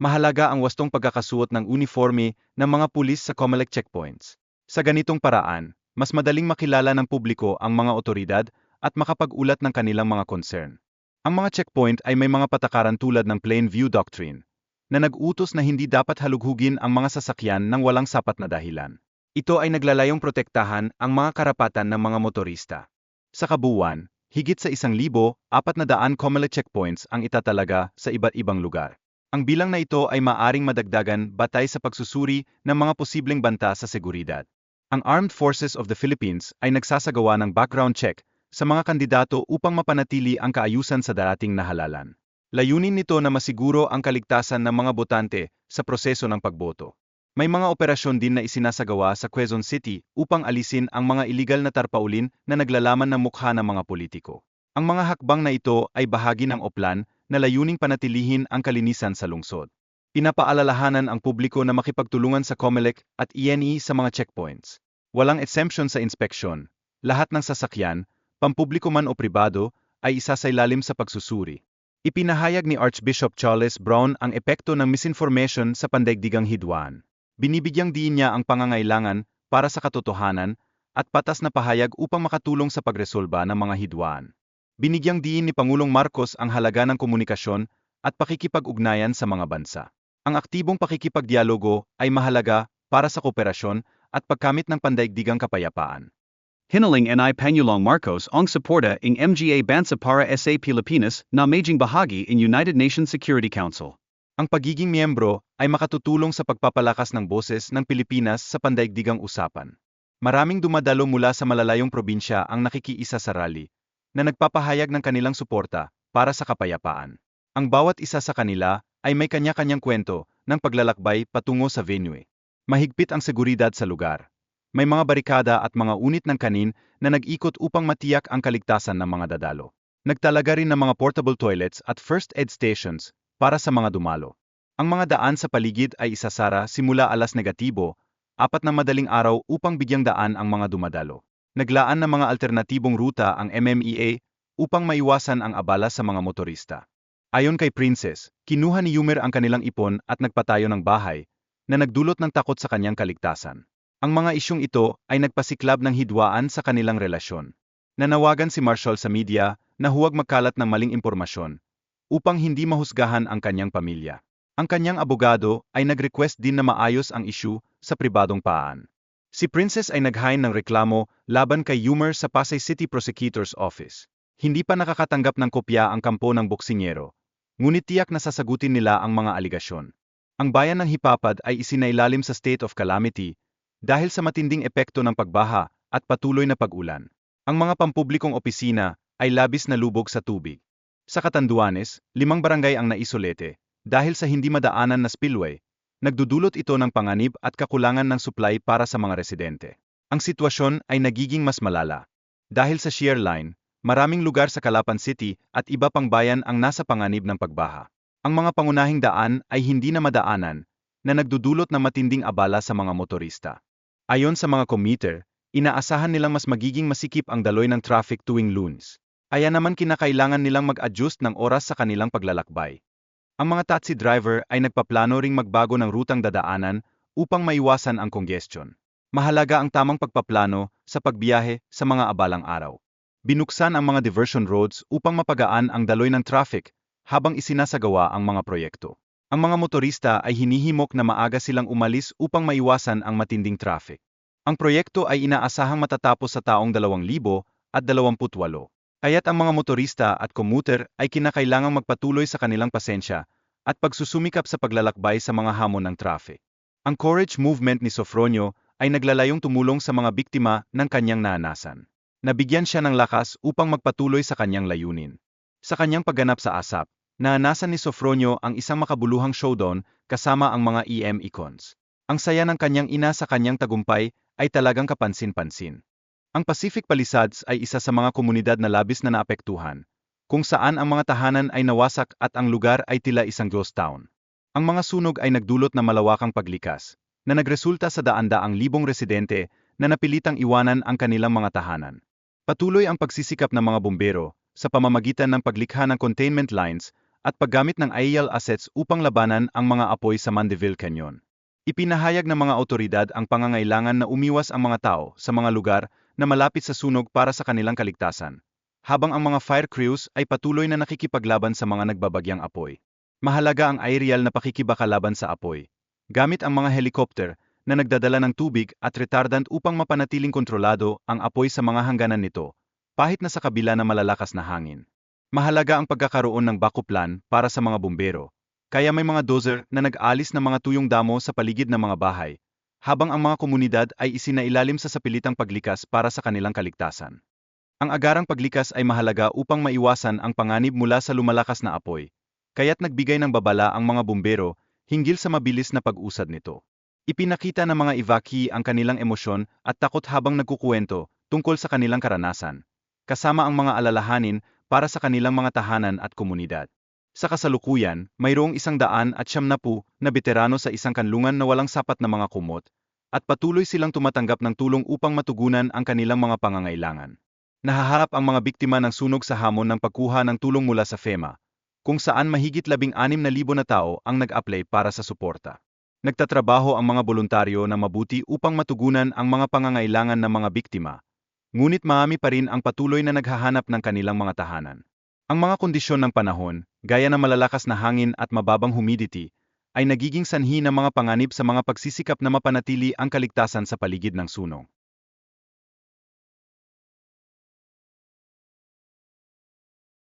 Mahalaga ang wastong pagkakasuot ng uniforme ng mga pulis sa COMELEC checkpoints. Sa ganitong paraan, mas madaling makilala ng publiko ang mga otoridad at makapag-ulat ng kanilang mga concern. Ang mga checkpoint ay may mga patakaran tulad ng plain view doctrine, na nag-utos na hindi dapat halughugin ang mga sasakyan ng walang sapat na dahilan. Ito ay naglalayong protektahan ang mga karapatan ng mga motorista. Sa kabuuan, higit sa isang libo, apat na daan COMELEC checkpoints ang itatalaga sa iba't ibang lugar. Ang bilang na ito ay maaring madagdagan batay sa pagsusuri ng mga posibleng banta sa seguridad. Ang Armed Forces of the Philippines ay nagsasagawa ng background check sa mga kandidato upang mapanatili ang kaayusan sa darating na halalan. Layunin nito na masiguro ang kaligtasan ng mga botante sa proseso ng pagboto. May mga operasyon din na isinasagawa sa Quezon City upang alisin ang mga iligal na tarpaulin na naglalaman ng mukha ng mga politiko. Ang mga hakbang na ito ay bahagi ng oplan na layuning panatilihin ang kalinisan sa lungsod. Pinapaalalahanan ang publiko na makipagtulungan sa COMELEC at ENE sa mga checkpoints. Walang exemption sa inspeksyon. Lahat ng sasakyan, pampubliko man o pribado, ay isasailalim sa pagsusuri. Ipinahayag ni Archbishop Charles Brown ang epekto ng misinformation sa pandaigdigang hidwaan. Binibigyang diin niya ang pangangailangan para sa katotohanan at patas na pahayag upang makatulong sa pagresolba ng mga hidwaan. Binigyang diin ni Pangulong Marcos ang halaga ng komunikasyon at pakikipag-ugnayan sa mga bansa. Ang aktibong pakikipagdialogo ay mahalaga para sa kooperasyon at pagkamit ng pandaigdigang kapayapaan. Hinaling ni Pangulong Marcos ang suporta ng MGA Bansa para sa Pilipinas na maging bahagi in United Nations Security Council. Ang pagiging miyembro ay makatutulong sa pagpapalakas ng boses ng Pilipinas sa pandaigdigang usapan. Maraming dumadalo mula sa malalayong probinsya ang nakikiisa sa rally, na nagpapahayag ng kanilang suporta para sa kapayapaan. Ang bawat isa sa kanila ay may kanya-kanyang kwento ng paglalakbay patungo sa venue. Mahigpit ang seguridad sa lugar may mga barikada at mga unit ng kanin na nag-ikot upang matiyak ang kaligtasan ng mga dadalo. Nagtalaga rin ng mga portable toilets at first aid stations para sa mga dumalo. Ang mga daan sa paligid ay isasara simula alas negatibo, apat na madaling araw upang bigyang daan ang mga dumadalo. Naglaan ng mga alternatibong ruta ang MMEA upang maiwasan ang abala sa mga motorista. Ayon kay Princess, kinuha ni Yumer ang kanilang ipon at nagpatayo ng bahay na nagdulot ng takot sa kanyang kaligtasan. Ang mga isyong ito ay nagpasiklab ng hidwaan sa kanilang relasyon. Nanawagan si Marshall sa media na huwag magkalat ng maling impormasyon upang hindi mahusgahan ang kanyang pamilya. Ang kanyang abogado ay nag-request din na maayos ang isyu sa pribadong paan. Si Princess ay naghain ng reklamo laban kay Yumer sa Pasay City Prosecutor's Office. Hindi pa nakakatanggap ng kopya ang kampo ng boksingero, ngunit tiyak na sasagutin nila ang mga aligasyon. Ang bayan ng Hipapad ay isinailalim sa state of calamity dahil sa matinding epekto ng pagbaha at patuloy na pag-ulan. Ang mga pampublikong opisina ay labis na lubog sa tubig. Sa Katanduanes, limang barangay ang naisolete dahil sa hindi madaanan na spillway. Nagdudulot ito ng panganib at kakulangan ng supply para sa mga residente. Ang sitwasyon ay nagiging mas malala. Dahil sa shear line, maraming lugar sa Calapan City at iba pang bayan ang nasa panganib ng pagbaha. Ang mga pangunahing daan ay hindi na madaanan, na nagdudulot ng matinding abala sa mga motorista. Ayon sa mga commuter, inaasahan nilang mas magiging masikip ang daloy ng traffic tuwing lunes. Kaya naman kinakailangan nilang mag-adjust ng oras sa kanilang paglalakbay. Ang mga taxi driver ay nagpaplano ring magbago ng rutang dadaanan upang maiwasan ang congestion. Mahalaga ang tamang pagpaplano sa pagbiyahe sa mga abalang araw. Binuksan ang mga diversion roads upang mapagaan ang daloy ng traffic habang isinasagawa ang mga proyekto. Ang mga motorista ay hinihimok na maaga silang umalis upang maiwasan ang matinding traffic. Ang proyekto ay inaasahang matatapos sa taong 2028, kaya't ang mga motorista at commuter ay kinakailangang magpatuloy sa kanilang pasensya at pagsusumikap sa paglalakbay sa mga hamon ng traffic. Ang Courage Movement ni Sofronio ay naglalayong tumulong sa mga biktima ng kanyang naanasan. Nabigyan siya ng lakas upang magpatuloy sa kanyang layunin. Sa kanyang pagganap sa ASAP, Naanasan ni Sofronio ang isang makabuluhang showdown kasama ang mga EM icons. Ang saya ng kanyang ina sa kanyang tagumpay ay talagang kapansin-pansin. Ang Pacific Palisades ay isa sa mga komunidad na labis na naapektuhan, kung saan ang mga tahanan ay nawasak at ang lugar ay tila isang ghost town. Ang mga sunog ay nagdulot ng malawakang paglikas, na nagresulta sa daan-daang libong residente na napilitang iwanan ang kanilang mga tahanan. Patuloy ang pagsisikap ng mga bumbero sa pamamagitan ng paglikha ng containment lines at paggamit ng IEL assets upang labanan ang mga apoy sa Mandeville Canyon. Ipinahayag ng mga otoridad ang pangangailangan na umiwas ang mga tao sa mga lugar na malapit sa sunog para sa kanilang kaligtasan, habang ang mga fire crews ay patuloy na nakikipaglaban sa mga nagbabagyang apoy. Mahalaga ang aerial na pakikibakalaban sa apoy, gamit ang mga helicopter na nagdadala ng tubig at retardant upang mapanatiling kontrolado ang apoy sa mga hangganan nito, pahit na sa kabila ng malalakas na hangin. Mahalaga ang pagkakaroon ng backup plan para sa mga bumbero, kaya may mga dozer na nag-alis ng mga tuyong damo sa paligid ng mga bahay, habang ang mga komunidad ay isinailalim sa sapilitang paglikas para sa kanilang kaligtasan. Ang agarang paglikas ay mahalaga upang maiwasan ang panganib mula sa lumalakas na apoy, kaya't nagbigay ng babala ang mga bumbero hinggil sa mabilis na pag-usad nito. Ipinakita ng mga evaki ang kanilang emosyon at takot habang nagkukuwento tungkol sa kanilang karanasan, kasama ang mga alalahanin para sa kanilang mga tahanan at komunidad. Sa kasalukuyan, mayroong isang daan at siyam na po na veterano sa isang kanlungan na walang sapat na mga kumot, at patuloy silang tumatanggap ng tulong upang matugunan ang kanilang mga pangangailangan. Nahaharap ang mga biktima ng sunog sa hamon ng pagkuha ng tulong mula sa FEMA, kung saan mahigit labing anim na libo na tao ang nag-apply para sa suporta. Nagtatrabaho ang mga voluntaryo na mabuti upang matugunan ang mga pangangailangan ng mga biktima, ngunit marami pa rin ang patuloy na naghahanap ng kanilang mga tahanan. Ang mga kondisyon ng panahon, gaya ng malalakas na hangin at mababang humidity, ay nagiging sanhi ng mga panganib sa mga pagsisikap na mapanatili ang kaligtasan sa paligid ng sunog.